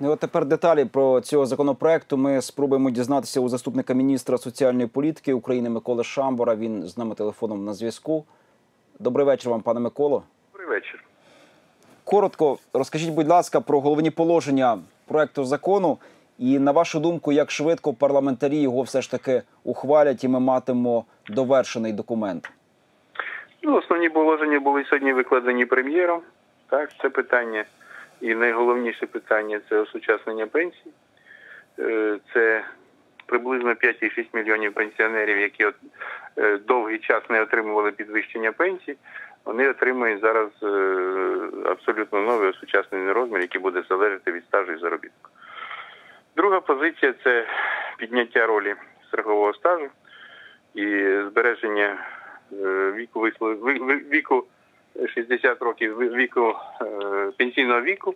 Ну, от тепер деталі про цього законопроекту ми спробуємо дізнатися у заступника міністра соціальної політики України Миколи Шамбора. Він з нами телефоном на зв'язку. Добрий вечір вам, пане Миколо. Добрий вечір. Коротко розкажіть, будь ласка, про головні положення проекту закону. І на вашу думку, як швидко парламентарі його все ж таки ухвалять, і ми матимемо довершений документ. Ну, основні положення були сьогодні викладені прем'єром. Так, це питання. І найголовніше питання це осучаснення пенсій. Е, Це приблизно 5,6 мільйонів пенсіонерів, які е, довгий час не отримували підвищення пенсій. Вони отримують зараз е, абсолютно новий осучаснений розмір, який буде залежати від стажу і заробітку. Друга позиція це підняття ролі страхового стажу і збереження віку віку 60 років віку пенсійного віку,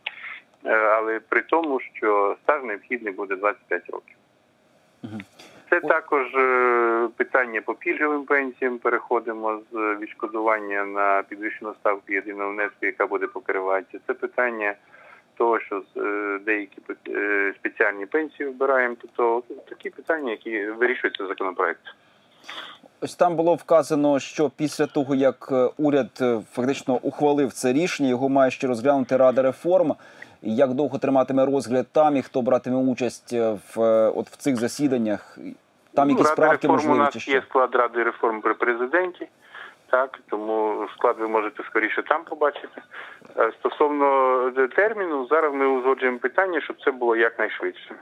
е, але при тому, що стаж необхідний буде 25 років. Це також е, питання по пільговим пенсіям. Переходимо з відшкодування на підвищену ставку єдиного внеску, яка буде покриватися. Це питання того, що е, деякі спеціальні пенсії вбираємо. Тобто такі питання, які вирішуються законопроектом. Ось там було вказано, що після того, як е, уряд е, фактично ухвалив це рішення, його має ще розглянути Рада реформ. Як довго триматиме розгляд там і хто братиме участь е, в от в цих засіданнях? Там якісь Ну, Рада правки можливі у нас є склад ради реформ при президенті. Так, тому склад ви можете скоріше там побачити. Стосовно терміну, зараз ми узгоджуємо питання, щоб це було якнайшвидше.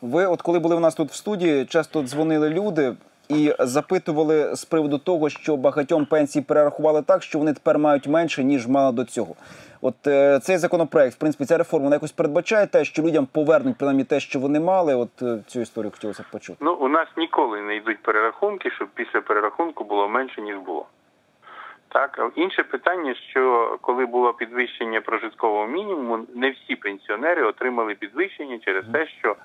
Ви, от коли були у нас тут в студії, часто дзвонили люди і запитували з приводу того, що багатьом пенсії перерахували так, що вони тепер мають менше ніж мали до цього. От е, цей законопроект, в принципі, ця реформа вона якось передбачає те, що людям повернуть принаймні те, що вони мали. От е, цю історію хотілося б почути. Ну, у нас ніколи не йдуть перерахунки, щоб після перерахунку було менше, ніж було. Так, інше питання, що коли було підвищення прожиткового мінімуму, не всі пенсіонери отримали підвищення через те, що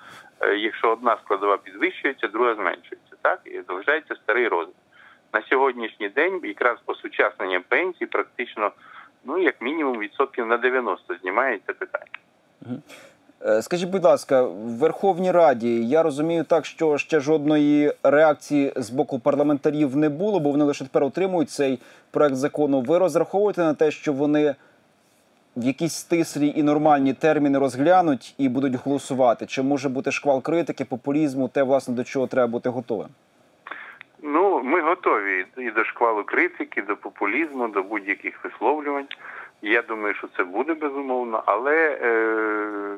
е, якщо одна складова підвищується, друга зменшується. Так, і залишається старий розмір. На сьогоднішній день якраз осучаснення пенсій практично, ну як мінімум, відсотків на 90 знімається питання. Е, Скажіть, будь ласка, в Верховній Раді я розумію так, що ще жодної реакції з боку парламентарів не було, бо вони лише тепер отримують цей проект закону. Ви розраховуєте на те, що вони в якісь стислі і нормальні терміни розглянуть і будуть голосувати? Чи може бути шквал критики, популізму, те, власне, до чого треба бути готовим? Ну, ми готові і до шквалу критики, до популізму, до будь-яких висловлювань. Я думаю, що це буде безумовно. Але е,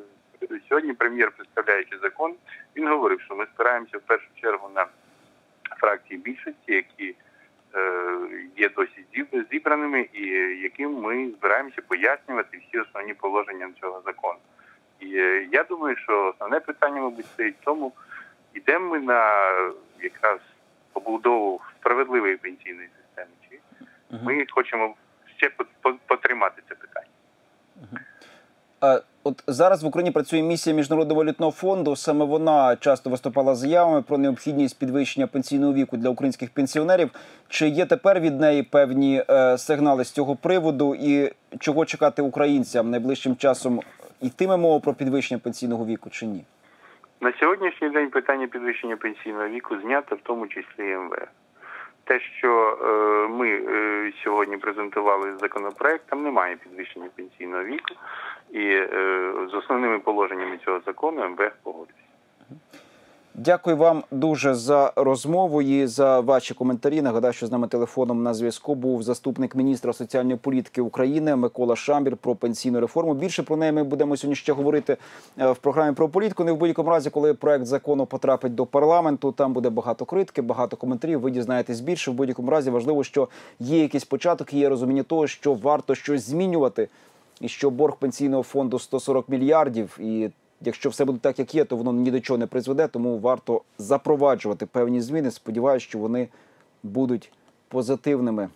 сьогодні прем'єр, представляючи закон, він говорив, що ми спираємося в першу чергу на фракції більшості, які є досі зіб- зібраними, і яким ми збираємося пояснювати всі основні положення цього закону. І е, я думаю, що основне питання, мабуть, стоїть в тому, йдемо ми на е, якраз побудову справедливої пенсійної системи, чи ми хочемо ще по- по- потримати це питання. От зараз в Україні працює місія міжнародного валютного фонду. Саме вона часто виступала заявами про необхідність підвищення пенсійного віку для українських пенсіонерів. Чи є тепер від неї певні е, сигнали з цього приводу, і чого чекати українцям найближчим часом? Йтиме мова про підвищення пенсійного віку чи ні? На сьогоднішній день питання підвищення пенсійного віку знято, в тому числі МВФ. Те, що е, ми е, сьогодні презентували законопроект, там немає підвищення пенсійного віку, і е, з основними положеннями цього закону МВФ погодився. Дякую вам дуже за розмову і за ваші коментарі. Нагадаю, що з нами телефоном на зв'язку був заступник міністра соціальної політики України Микола Шамбір про пенсійну реформу. Більше про неї ми будемо сьогодні ще говорити е, в програмі про політику. Не в будь-якому разі, коли проект закону потрапить до парламенту. Там буде багато критики, багато коментарів. Ви дізнаєтесь більше. В будь-якому разі важливо, що є якийсь початок, є розуміння того, що варто щось змінювати, і що борг пенсійного фонду 140 мільярдів і. Якщо все буде так, як є, то воно ні до чого не призведе, тому варто запроваджувати певні зміни. Сподіваюся, що вони будуть позитивними.